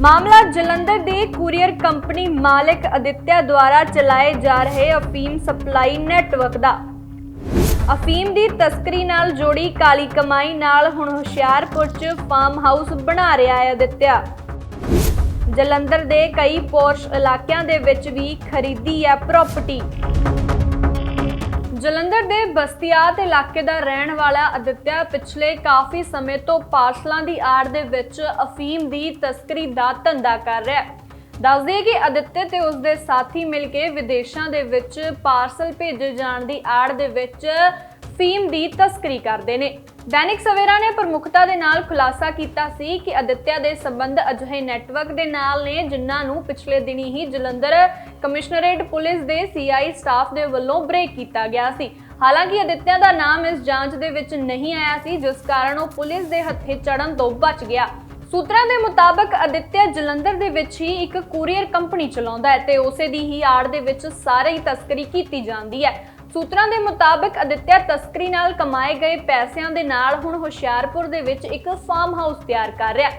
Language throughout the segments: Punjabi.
ਮਾਮਲਾ ਜਲੰਧਰ ਦੇ ਕੁਰੀਅਰ ਕੰਪਨੀ ਮਾਲਕ ਅਦਿੱਤਿਆ ਦੁਆਰਾ ਚਲਾਏ ਜਾ ਰਹੇ ਅਫੀਮ ਸਪਲਾਈ ਨੈਟਵਰਕ ਦਾ। ਅਫੀਮ ਦੀ ਤਸਕਰੀ ਨਾਲ ਜੋੜੀ ਕਾਲੀ ਕਮਾਈ ਨਾਲ ਹੁਣ ਹੁਸ਼ਿਆਰਪੁਰ 'ਚ ਫਾਰਮ ਹਾਊਸ ਬਣਾ ਰਿਹਾ ਹੈ ਅਦਿੱਤਿਆ। ਜਲੰਧਰ ਦੇ ਕਈ ਪੋਰਸ਼ ਇਲਾਕਿਆਂ ਦੇ ਵਿੱਚ ਵੀ ਖਰੀਦੀ ਹੈ ਪ੍ਰਾਪਰਟੀ ਜਲੰਧਰ ਦੇ ਬਸਤੀਆਤ ਇਲਾਕੇ ਦਾ ਰਹਿਣ ਵਾਲਾ ਅਦਿੱਤਿਆ ਪਿਛਲੇ ਕਾਫੀ ਸਮੇਂ ਤੋਂ ਪਾਰਸਲਾਂ ਦੀ ਆੜ ਦੇ ਵਿੱਚ ਅਫੀਮ ਦੀ ਤਸਕਰੀ ਦਾ ਧੰਦਾ ਕਰ ਰਿਹਾ ਹੈ। ਦੱਸ ਦਈਏ ਕਿ ਅਦਿੱਤਿਆ ਤੇ ਉਸਦੇ ਸਾਥੀ ਮਿਲ ਕੇ ਵਿਦੇਸ਼ਾਂ ਦੇ ਵਿੱਚ ਪਾਰਸਲ ਭੇਜੇ ਜਾਣ ਦੀ ਆੜ ਦੇ ਵਿੱਚ ਫੀਮ ਦੀ ਤਸਕਰੀ ਕਰਦੇ ਨੇ। ਦੈਨਿਕ ਸਵੇਰਾ ਨੇ ਪ੍ਰਮੁੱਖਤਾ ਦੇ ਨਾਲ ਖੁਲਾਸਾ ਕੀਤਾ ਸੀ ਕਿ ਅਦਿੱਤਿਆ ਦੇ ਸੰਬੰਧ ਅਜਿਹੇ ਨੈਟਵਰਕ ਦੇ ਨਾਲ ਨੇ, ਜਿਨ੍ਹਾਂ ਨੂੰ ਪਿਛਲੇ ਦਿਨੀ ਹੀ ਜਲੰਧਰ ਕਮਿਸ਼ਨਰੇਟ ਪੁਲਿਸ ਦੇ ਸੀਆਈ ਸਟਾਫ ਦੇ ਵੱਲੋਂ ਬ੍ਰੇਕ ਕੀਤਾ ਗਿਆ ਸੀ। ਹਾਲਾਂਕਿ ਅਦਿੱਤਿਆ ਦਾ ਨਾਮ ਇਸ ਜਾਂਚ ਦੇ ਵਿੱਚ ਨਹੀਂ ਆਇਆ ਸੀ, ਜਿਸ ਕਾਰਨ ਉਹ ਪੁਲਿਸ ਦੇ ਹੱਥੇ ਚੜਨ ਤੋਂ ਬਚ ਗਿਆ। ਸੂਤਰਾਂ ਦੇ ਮੁਤਾਬਕ ਅਦਿੱਤਿਆ ਜਲੰਧਰ ਦੇ ਵਿੱਚ ਹੀ ਇੱਕ ਕੁਰੀਅਰ ਕੰਪਨੀ ਚਲਾਉਂਦਾ ਹੈ ਤੇ ਉਸੇ ਦੀ ਹੀ ਆੜ ਦੇ ਵਿੱਚ ਸਾਰੇ ਹੀ ਤਸਕਰੀ ਕੀਤੀ ਜਾਂਦੀ ਹੈ। ਸੂਤਰਾਂ ਦੇ ਮੁਤਾਬਕ ਅਦਿੱਤਿਆ ਤਸਕਰੀ ਨਾਲ ਕਮਾਏ ਗਏ ਪੈਸਿਆਂ ਦੇ ਨਾਲ ਹੁਣ ਹੁਸ਼ਿਆਰਪੁਰ ਦੇ ਵਿੱਚ ਇੱਕ ਫਾਰਮ ਹਾਊਸ ਤਿਆਰ ਕਰ ਰਿਹਾ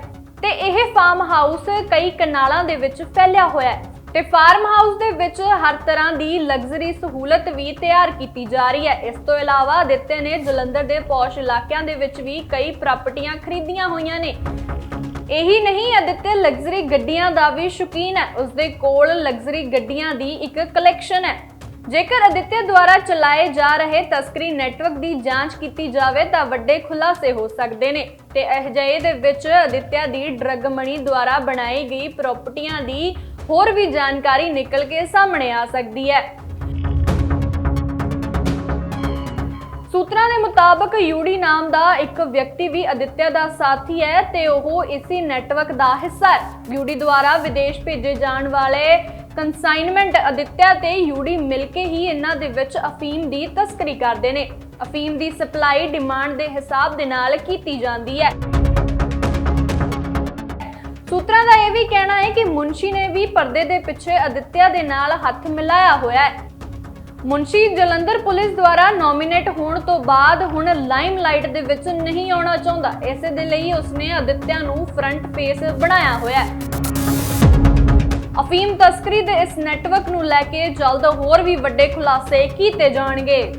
ਤੇ ਇਹ ਫਾਰਮ ਹਾਊਸ ਕਈ ਕਨਾਲਾਂ ਦੇ ਵਿੱਚ ਫੈਲਿਆ ਹੋਇਆ ਹੈ। ਤੇ ਫਾਰਮ ਹਾਊਸ ਦੇ ਵਿੱਚ ਹਰ ਤਰ੍ਹਾਂ ਦੀ ਲਗਜ਼ਰੀ ਸਹੂਲਤ ਵੀ ਤਿਆਰ ਕੀਤੀ ਜਾ ਰਹੀ ਹੈ। ਇਸ ਤੋਂ ਇਲਾਵਾ ਅਦਿੱਤਿਆ ਨੇ ਜਲੰਧਰ ਦੇ ਪੌਸ਼ ਇਲਾਕਿਆਂ ਦੇ ਵਿੱਚ ਵੀ ਕਈ ਪ੍ਰਾਪਰਟੀਆਂ ਖਰੀਦੀਆਂ ਹੋਈਆਂ ਨੇ। ਇਹੀ ਨਹੀਂ ਅਦਿੱਤਿਆ ਲਗਜ਼ਰੀ ਗੱਡੀਆਂ ਦਾ ਵੀ ਸ਼ੌਕੀਨ ਹੈ। ਉਸਦੇ ਕੋਲ ਲਗਜ਼ਰੀ ਗੱਡੀਆਂ ਦੀ ਇੱਕ ਕਲੈਕਸ਼ਨ ਹੈ। ਜੇਕਰ ਅਦਿੱਤਿਆ ਦੁਆਰਾ ਚਲਾਏ ਜਾ ਰਹੇ ਤਸਕਰੀ ਨੈਟਵਰਕ ਦੀ ਜਾਂਚ ਕੀਤੀ ਜਾਵੇ, ਤਾਂ ਵੱਡੇ ਖੁਲਾਸੇ ਹੋ ਸਕਦੇ ਨੇ। ਤੇ ਅਜਿਹੇ ਦੇ ਵਿੱਚ ਅਦਿੱਤਿਆ ਦੀ ਡਰੱਗ ਮਣੀ ਦੁਆਰਾ ਬਣਾਈ ਗਈ ਪ੍ਰਾਪਰਟੀਆਂ ਦੀ ਹੋਰ ਵੀ ਜਾਣਕਾਰੀ ਨਿਕਲ ਕੇ ਸਾਹਮਣੇ ਆ ਸਕਦੀ ਹੈ। ਸੂਤਰਾਂ ਦੇ ਮੁਤਾਬਕ ਯੂਡੀ ਨਾਮ ਦਾ ਇੱਕ ਵਿਅਕਤੀ ਵੀ ਅਦਿੱਤਿਆ ਦਾ ਸਾਥੀ ਹੈ ਤੇ ਉਹ ਇਸੇ ਨੈਟਵਰਕ ਦਾ ਹਿੱਸਾ ਹੈ। ਯੂਡੀ ਦੁਆਰਾ ਵਿਦੇਸ਼ ਭੇਜੇ ਜਾਣ ਵਾਲੇ ਕੰਸਾਈਨਮੈਂਟ ਅਦਿੱਤਿਆ ਤੇ ਯੂਡੀ ਮਿਲ ਕੇ ਹੀ ਇਹਨਾਂ ਦੇ ਵਿੱਚ ਅਫੀਮ ਦੀ ਤਸਕਰੀ ਕਰਦੇ ਨੇ। ਅਫੀਮ ਦੀ ਸਪਲਾਈ ਡਿਮਾਂਡ ਦੇ ਹਿਸਾਬ ਦੇ ਨਾਲ ਕੀਤੀ ਜਾਂਦੀ ਹੈ। ਸੂਤਰਾਂ ਦਾ ਇਹ ਵੀ ਕਹਿਣਾ ਹੈ ਕਿ ਮੁੰਸ਼ੀ ਨੇ ਵੀ ਪਰਦੇ ਦੇ ਪਿੱਛੇ ਅਦਿੱਤਿਆ ਦੇ ਨਾਲ ਹੱਥ ਮਿਲਾਇਆ ਹੋਇਆ ਹੈ। ਮੁੰਸ਼ੀ ਜਲੰਧਰ ਪੁਲਿਸ ਦੁਆਰਾ ਨੋਮੀਨੇਟ ਹੋਣ ਤੋਂ ਬਾਅਦ ਹੁਣ ਲਾਈਮਲਾਈਟ ਦੇ ਵਿੱਚ ਨਹੀਂ ਆਉਣਾ ਚਾਹੁੰਦਾ। ਇਸੇ ਦੇ ਲਈ ਉਸਨੇ ਅਦਿੱਤਿਆ ਨੂੰ ਫਰੰਟ ਫੇਸ ਬਣਾਇਆ ਹੋਇਆ ਹੈ। ਅਫੀਮ ਤਸਕਰੀ ਦੇ ਇਸ ਨੈਟਵਰਕ ਨੂੰ ਲੈ ਕੇ ਜਲਦ ਹੋਰ ਵੀ ਵੱਡੇ ਖੁਲਾਸੇ ਕੀਤੇ ਜਾਣਗੇ।